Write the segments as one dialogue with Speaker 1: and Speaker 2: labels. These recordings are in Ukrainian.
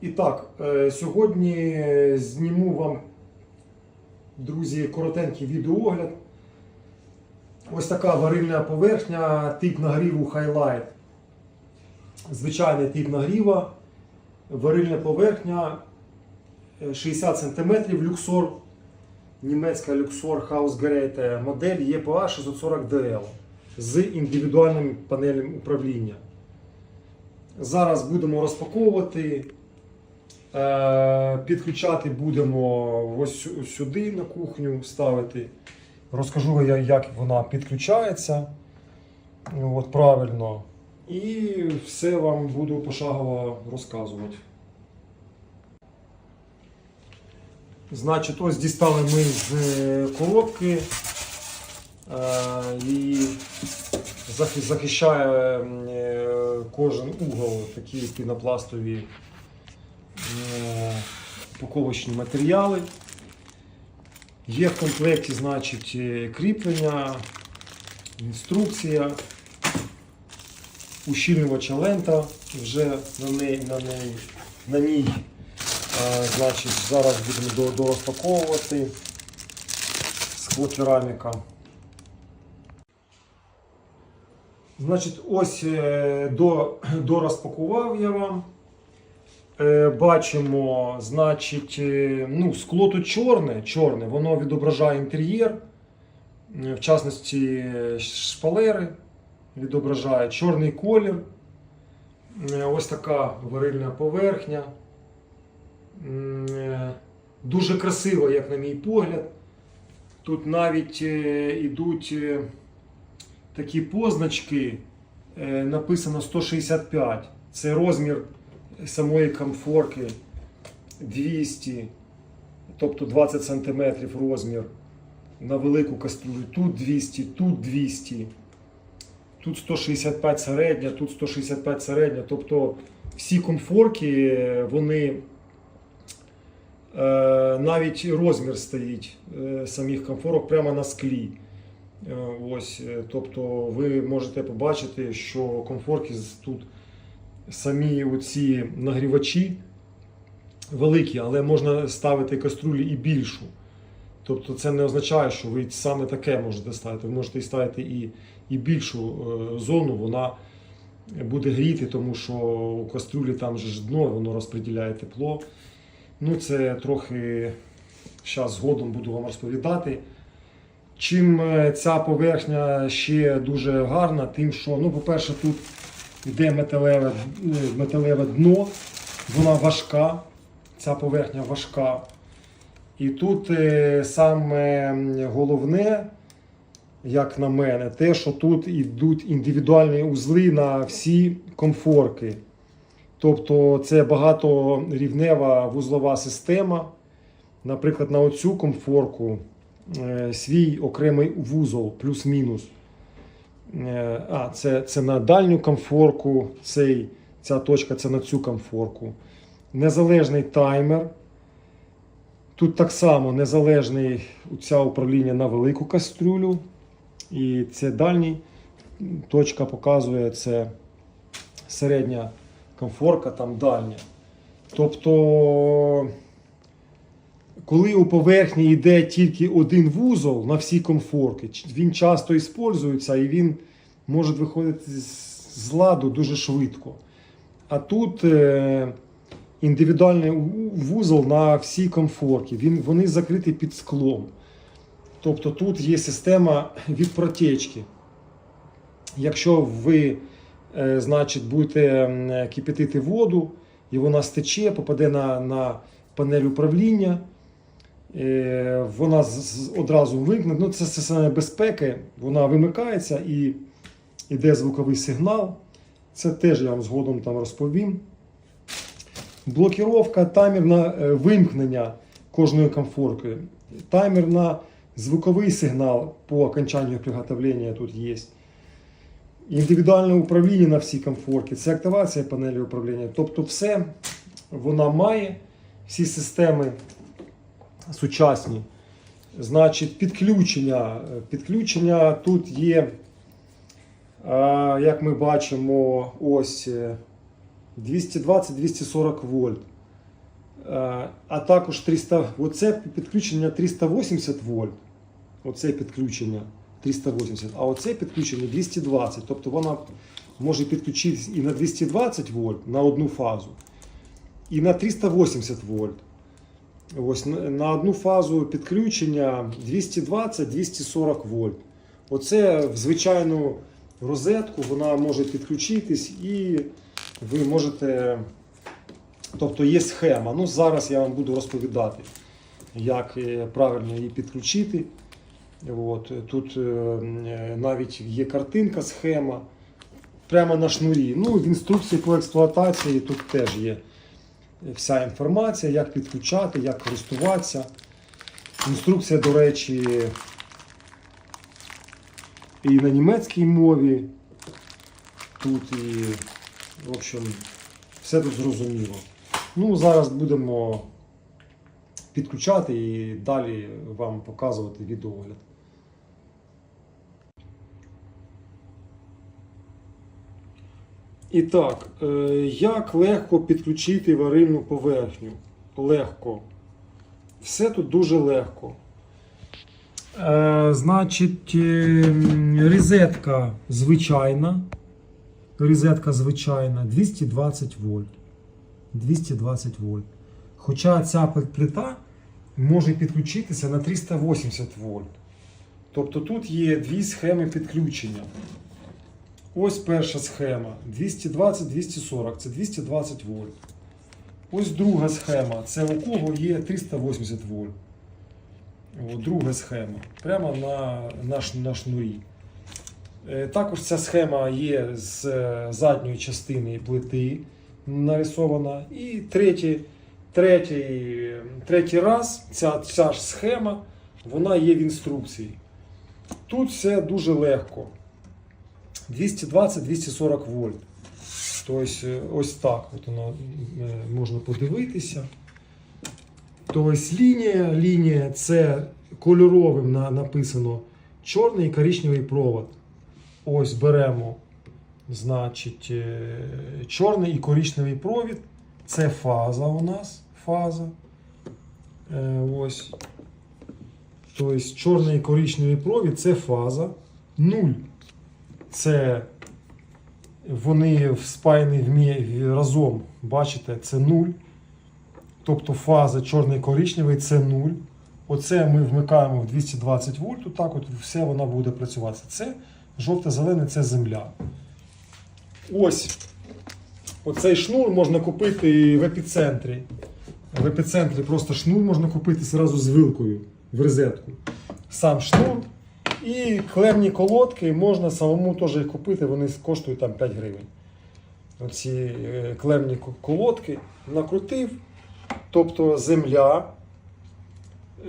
Speaker 1: І так, е, сьогодні зніму вам, друзі, коротенький відеоогляд. Ось така варильна поверхня, тип нагріву Highlight. Звичайний тип нагріва, варильна поверхня е, 60 см, люксор, німецька люксор Hausgeräte, модель EPA 640DL з індивідуальним панелем управління. Зараз будемо розпаковувати. Е, Підключати будемо ось сюди на кухню ставити. Розкажу я, як вона підключається. От, правильно. І все вам буду пошагово розказувати. Значить, ось дістали ми з е, коробки. Е, І захи- захищає кожен угол такі пінопластові упаковочні матеріали. Є в комплекті, значить, е, кріплення, інструкція, ущільнювача лента вже на неї, на неї, на ній. Е, Значить, зараз будемо до- дорозпаковувати склокераміка. Значить, ось е, дорозпакував я вам. Е, Бачимо, значить, е, ну, скло тут чорне, чорне, воно відображає інтер'єр, е, в частності шпалери відображає чорний колір. Ось така варильна поверхня. Дуже красиво, як на мій погляд. Тут навіть ідуть е, такі позначки, написано 165. Це розмір самої комфорки 200, тобто 20 см розмір на велику каструлю. Тут 200, тут 200, тут 165 середня, тут 165 середня. Тобто всі комфорки, е, вони е, навіть розмір стоїть е, самих комфорок прямо на склі. Ось, тобто ви можете побачити, що комфорки тут самі оці нагрівачі великі, але можна ставити каструлі і більшу. Тобто це не означає, що ви саме таке можете ставити. Ви можете ставити і, і більшу е, зону, вона буде гріти, тому що у каструлі там же дно, воно розподіляє тепло. Ну, це трохи зараз згодом буду вам розповідати. Чим е, ця поверхня ще дуже гарна, тим, що, ну, по-перше, тут йде металеве, е, металеве дно, вона важка, ця поверхня важка. І тут е, саме головне, як на мене, те, що тут йдуть індивідуальні узли на всі комфорки. Тобто це багаторівнева вузлова система. Наприклад, на оцю комфорку е, свій окремий вузол, плюс-мінус. Е, А, це, це на дальню комфорку, цей, ця точка це на цю комфорку. Незалежний таймер. Тут так само незалежний ця управління на велику кастрюлю. І це дальній. Точка показує це середня комфорка, там дальня. Тобто, коли у поверхні йде тільки один вузол на всі комфорки, він часто використовується і він може виходити з ладу дуже швидко. А тут е, індивідуальний вузол на всі комфорки. Він, вони закриті під склом. Тобто тут є система від протечки. Якщо ви е, значить, будете кипятити воду, і вона стече, попаде на, на панель управління, вона з- з- одразу вимкне. Ну, це система безпеки, вона вимикається і йде звуковий сигнал. Це теж я вам згодом там розповім. Блокіровка, таймер на е, вимкнення кожної комфорки. Таймер на звуковий сигнал по окончанню приготовлення тут є. Індивідуальне управління на всі комфорки, це активація панелі управління. Тобто все вона має, всі системи сучасні. Значить, підключення. Підключення тут є, як ми бачимо, ось е, 220-240 вольт. Е, А також 300, оце підключення 380 вольт. Оце підключення 380, а оце підключення 220. Тобто вона може підключитись і на 220 вольт на одну фазу, і на 380 вольт. Ось на одну фазу підключення 220-240 вольт. Оце в звичайну розетку вона може підключитись і ви можете. Тобто є схема. Ну, зараз я вам буду розповідати, як е, правильно її підключити. От, тут е, навіть є картинка, схема прямо на шнурі. Ну, в інструкції по експлуатації тут теж є вся інформація, як підключати, як користуватися. Інструкція, до речі, і на німецькій мові. Тут і, в общем, все тут зрозуміло. Ну, зараз будемо підключати і далі вам показувати відеогляд. І так, е, як легко підключити варильну поверхню? Легко. Все тут дуже легко. Е, значить, е, розетка звичайна. Розетка звичайна 220 вольт. 220 вольт. Хоча ця плита може підключитися на 380 вольт. Тобто тут є дві схеми підключення. Ось перша схема 220-240, це 220 вольт. Ось друга схема, це у кого є 380 вольт. Друга схема. Прямо на, на, ш- на шнурі. Е, Також ця схема є з е, задньої частини плити нарисована. І третій, третій, третій раз ця, ця ж схема вона є в інструкції. Тут все дуже легко. 220-240 вольт. Тобто е, ось так от воно е, можна подивитися. Тобто лінія, лінія це кольоровим написано чорний і коричневий провод. Ось беремо, значить, е, чорний і коричневий провід. Це фаза у нас. Фаза. Ось. Тобто чорний і коричневий провід це фаза. Нуль. Це вони спаяні разом. Бачите, це нуль. Тобто фаза чорний коричневий це 0. Оце ми вмикаємо в 220 вольт, отак от все вона буде працювати. Це жовте-зелене це земля. Ось оцей шнур можна купити в епіцентрі. В епіцентрі просто шнур можна купити зразу з вилкою в розетку. Сам шнур. І клемні колодки можна самому теж їх купити, вони коштують там 5 гривень. Оці е, клемні колодки накрутив. Тобто земля,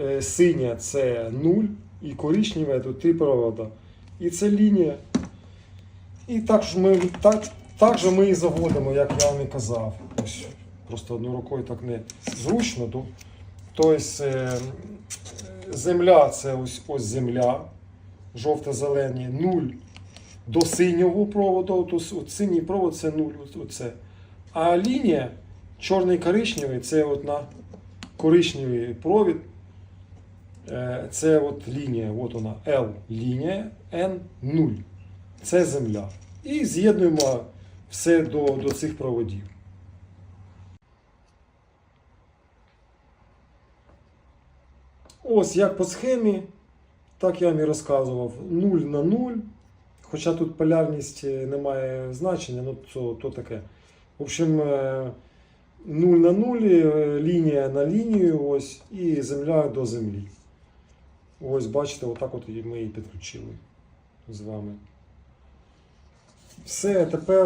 Speaker 1: е, синя це 0 і коричневе тут три провода. І це лінія. І так ж ми, так, так же ми і заводимо, як я вам і казав. Ось, просто одною рукою так не зручно. Тобто земля це ось, ось земля, жовто-зелені, 0 до синього проводу, с- от синій провод це 0. Оце. А лінія чорний коричневий це от на коричневий провід. Е, Це от лінія, от вона L лінія, N 0. Це земля. І з'єднуємо все до, до цих проводів. Ось як по схемі, так я вам і розказував. 0 на 0. Хоча тут полярність е, не має значення, ну то, то таке. В общем, е, 0 на 0, е, лінія на лінію, ось, і земля до землі. Ось, бачите, отак от ми її підключили з вами. Все, тепер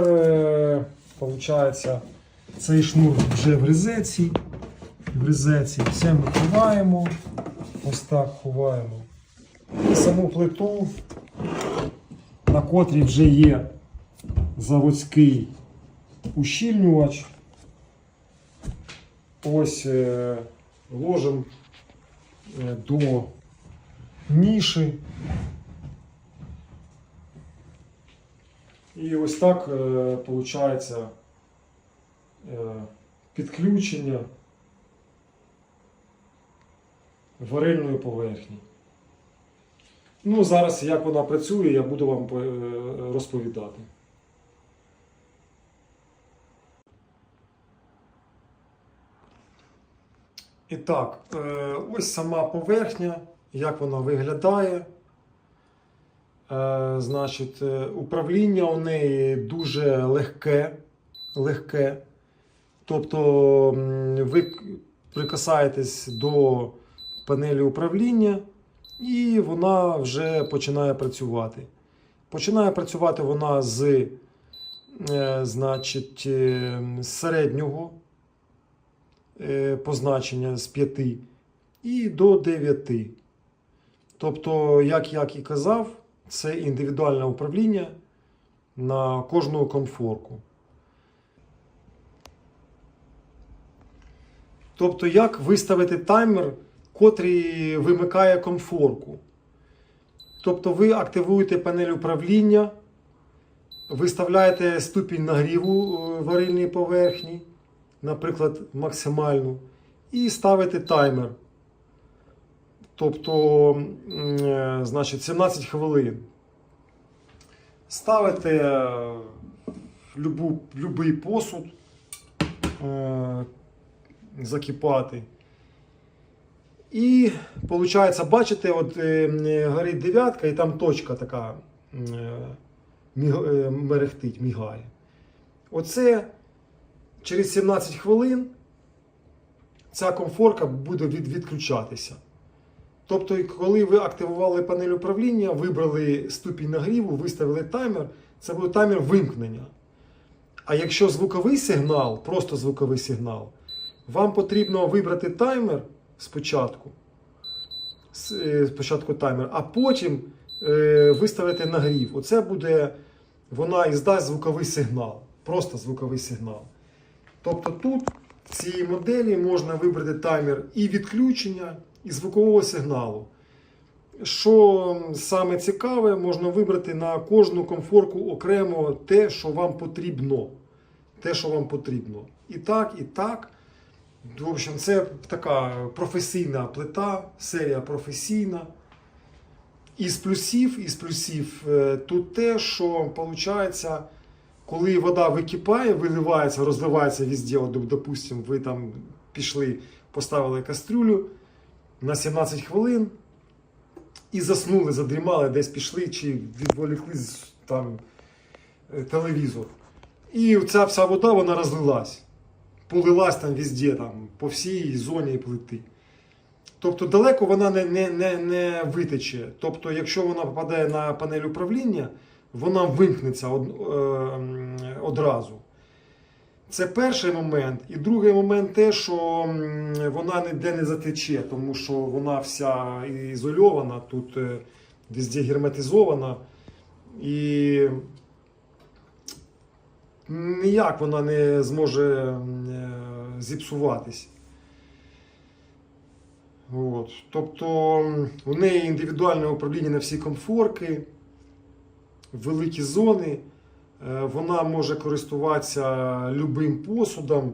Speaker 1: виходить, цей шнур вже в розетці. В розетці все ми ховаємо. Ось так ховаємо. І саму плиту, на котрій вже є заводський ущільнювач. Ось е, ложимо е, до ніші. І ось так виходить е, підключення варильної поверхні. Ну, зараз як вона працює, я буду вам е, розповідати. І так, е, ось сама поверхня, як вона виглядає. Е, Значить, управління у неї дуже легке. легке. Тобто ви прикасаєтесь до панелі управління, і вона вже починає працювати. Починає працювати вона з, е, значить, е, середнього е, позначення з 5 і до 9. Тобто, як я і казав, це індивідуальне управління на кожну конфорку. Тобто, як виставити таймер, котрий вимикає комфорку. Тобто, ви активуєте панель управління, виставляєте ступінь нагріву е, варильній поверхні, наприклад, максимальну, і ставите таймер. Тобто, е, значить, 17 хвилин. Ставите е, любу, любий посуд закипати. І, виходить, бачите, от е, горить дев'ятка, і там точка така е, е, мерехтить, мігає. Оце через 17 хвилин ця комфорка буде від, відключатися. Тобто, коли ви активували панель управління, вибрали ступінь нагріву, виставили таймер, це буде таймер вимкнення. А якщо звуковий сигнал, просто звуковий сигнал, вам потрібно вибрати таймер спочатку. Е, Спочатку таймер, а потім е, виставити нагрів. Оце буде, вона і здасть звуковий сигнал. Просто звуковий сигнал. Тобто тут в цій моделі можна вибрати таймер і відключення, і звукового сигналу. Що саме цікаве, можна вибрати на кожну комфорку окремо те, що вам потрібно. Те, що вам потрібно. І так, і так. В общем, це така професійна плита, серія професійна. Із плюсів, із плюсів е, тут те, що виходить, коли вода википає, виливається, розливається везде, от, допустим, ви там пішли, поставили кастрюлю на 17 хвилин і заснули, задрімали, десь пішли чи відволікли там е, телевізор. І ця вся вода вона розлилась. Полилась там везде, там, по всій зоні плити. Тобто далеко вона не, не, не, не витече. Тобто, якщо вона попадає на панель управління, вона вимкнеться од, е, одразу. Це перший момент. І другий момент те, що вона ніде не затече, тому що вона вся ізольована, тут е, везде герметизована. І ніяк вона не зможе е, зіпсуватись. От. Тобто у неї індивідуальне управління на всі комфорки, великі зони. Е, Вона може користуватися любим посудом.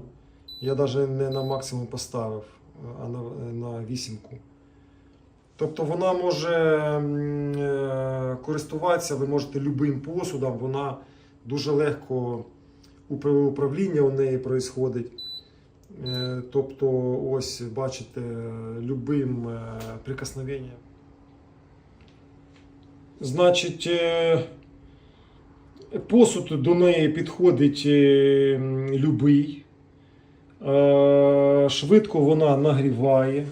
Speaker 1: Я навіть не на максимум поставив, а на, на вісімку. Тобто вона може е, користуватися, ви можете любим посудом, вона дуже легко управління у неї происходить. Е, Тобто, ось бачите, любим е, прикосновенням. Значить, е, посуд до неї підходить любий. Швидко вона нагріває.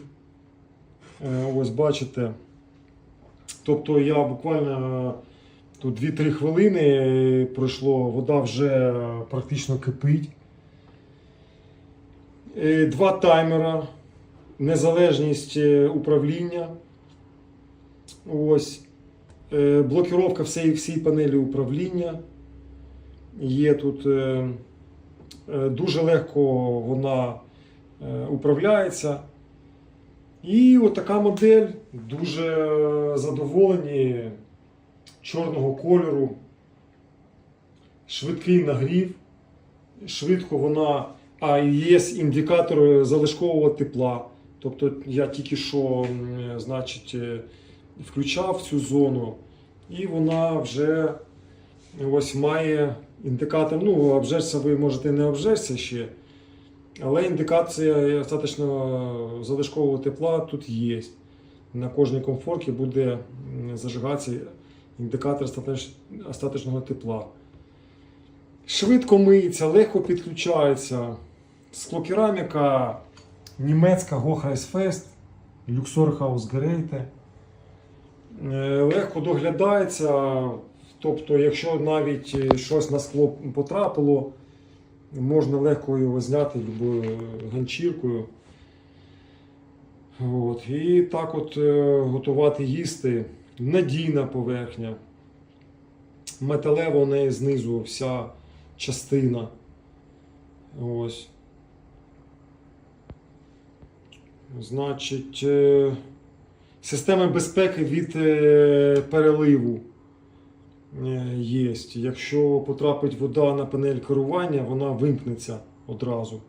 Speaker 1: Ось бачите. Тобто я буквально тут 2-3 хвилини пройшло, вода вже практично кипить. Е, Два таймера, незалежність е, управління. Ось. Е, Блокіровка всієї всій панелі управління. Є тут е, е, дуже легко вона е, управляється. І от така модель дуже задоволені чорного кольору, швидкий нагрів, швидко вона, а є індикатор залишкового тепла. Тобто я тільки що, значить, е, включав цю зону, і вона вже ось має індикатор. Ну, обжечься ви можете не обжечься ще, але індикація остаточного залишкового тепла тут є. На кожній комфорті буде зажигатися індикатор остаточ- остаточного тепла. Швидко миється, легко підключається. Склокераміка німецька Hochreis Fest, Luxor House Geräte. Е, Легко доглядається. Тобто, якщо навіть е, щось на скло потрапило, можна легко його зняти любою ганчіркою. От. І так от е, готувати їсти. Надійна поверхня. Металева у неї знизу вся частина. Ось. Значить, е, система безпеки від е, переливу є. Якщо потрапить вода на панель керування, вона вимкнеться одразу.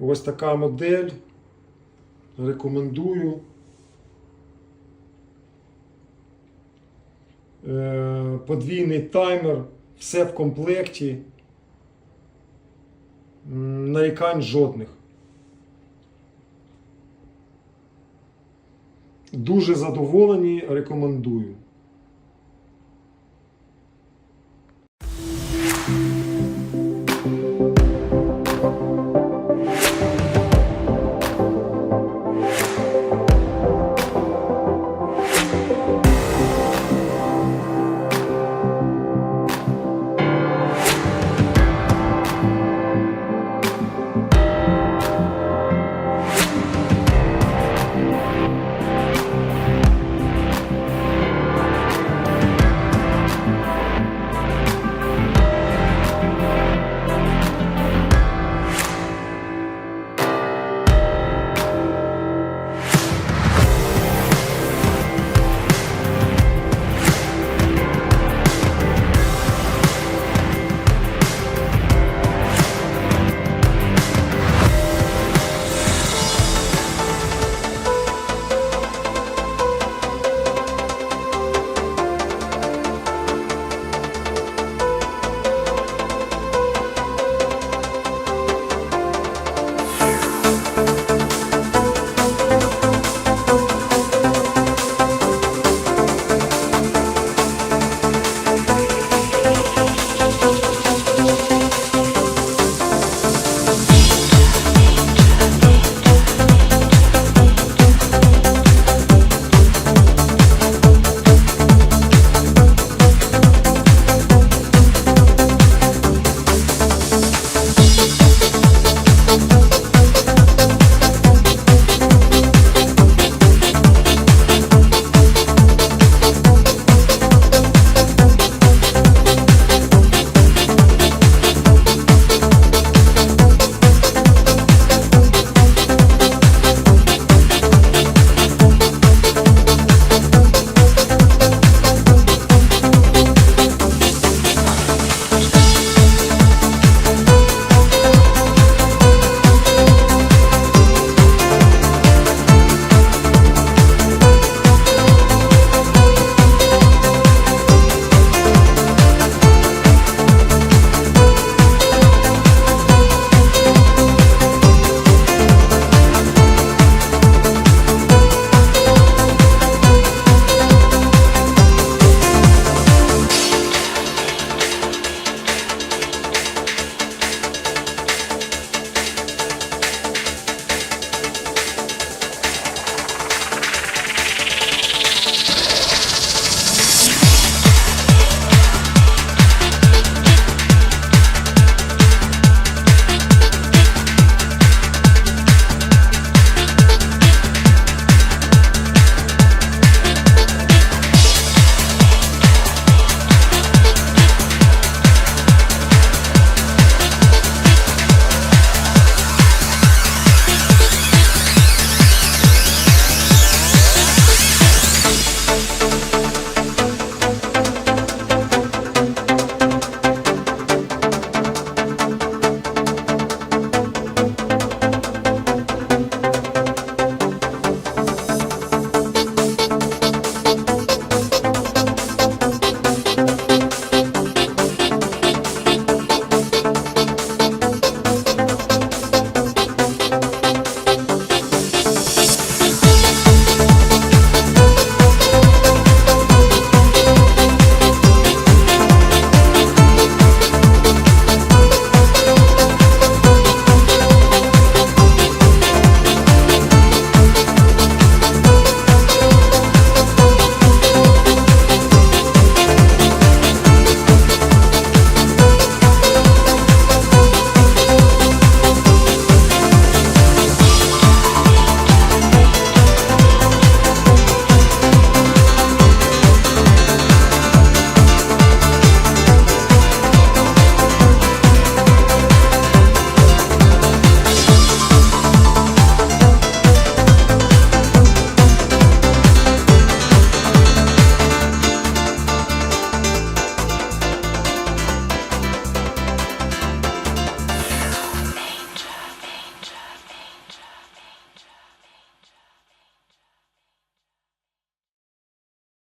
Speaker 1: Ось така модель. Рекомендую. Е, Подвійний таймер, все в комплекті. Нарікань жодних. Дуже задоволені, рекомендую.